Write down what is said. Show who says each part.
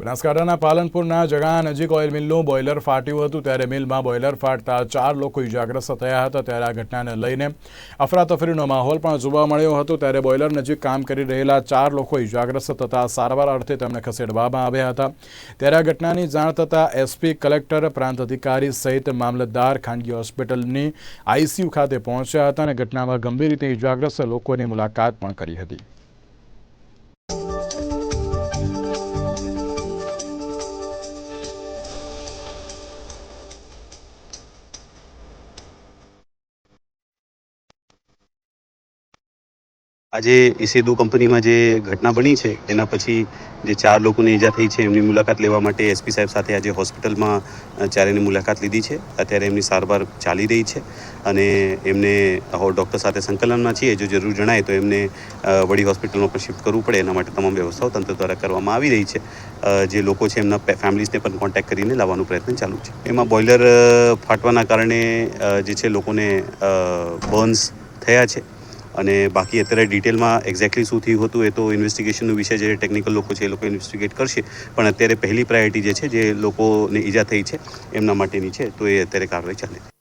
Speaker 1: બનાસકાંઠાના પાલનપુરના જગા નજીક ઓઇલ મિલનું બોઇલર ફાટ્યું હતું ત્યારે મિલમાં બોઇલર ફાટતા ચાર લોકો ઇજાગ્રસ્ત થયા હતા. ત્યારે આ ઘટનાને લઈને અફરાતફરીનો માહોલ પણ જોવા મળ્યો હતો. ત્યારે બોઇલર નજીક કામ કરી રહેલા ચાર લોકો ઇજાગ્રસ્ત થતા સારવાર અર્થે તેમને ખસેડવામાં આવ્યા હતા. ત્યારે આ ઘટનાની જાણ થતાં એસપી કલેક્ટર, પ્રાંત અધિકારી સહિત મામલતદાર ખાનગી હોસ્પિટલની આઈસીયુ ખાતે પહોંચ્યા હતા અને ઘટનામાં ગંભીર રીતે ઇજાગ્રસ્ત લોકોની મુલાકાત પણ કરી હતી.
Speaker 2: આજે ઇસેદુ કંપનીમાં જે ઘટના બની છે, એના પછી જે ચાર લોકોને ઈજા થઈ છે, એમની મુલાકાત લેવા માટે એસપી સાહેબ સાથે આજે હોસ્પિટલમાં ચારેની મુલાકાત લીધી છે. અત્યારે એમની સારવાર ચાલી રહી છે અને એમને ડૉક્ટર સાથે સંકલનમાં છીએ. જો જરૂર જણાય તો એમને વડી હોસ્પિટલમાં પણ શિફ્ટ કરવું પડે. એના માટે તમામ વ્યવસ્થાઓ તંત્ર દ્વારા કરવામાં આવી રહી છે. જે લોકો છે એમના ફેમિલીઝને પણ કોન્ટેક્ટ કરીને લાવવાનો પ્રયત્ન ચાલુ છે. એમાં બોઇલર ફાટવાના કારણે જે છે લોકોને બર્ન્સ થયા છે. અને બાકી અત્યારે ડિટેલમાં એક્ઝેક્ટલી શું થયું હતું એ તો ઇન્વેસ્ટિગેશનનો વિષય જે ટેકનિકલ લોકો છે એ લોકો ઇન્વેસ્ટિગેટ કરશે. પણ અત્યારે પહેલી પ્રાયોરિટી જે છે, જે લોકોને ઈજા થઈ છે, એમના માટેની છે, તો એ અત્યારે કાર્યવાહી ચાલે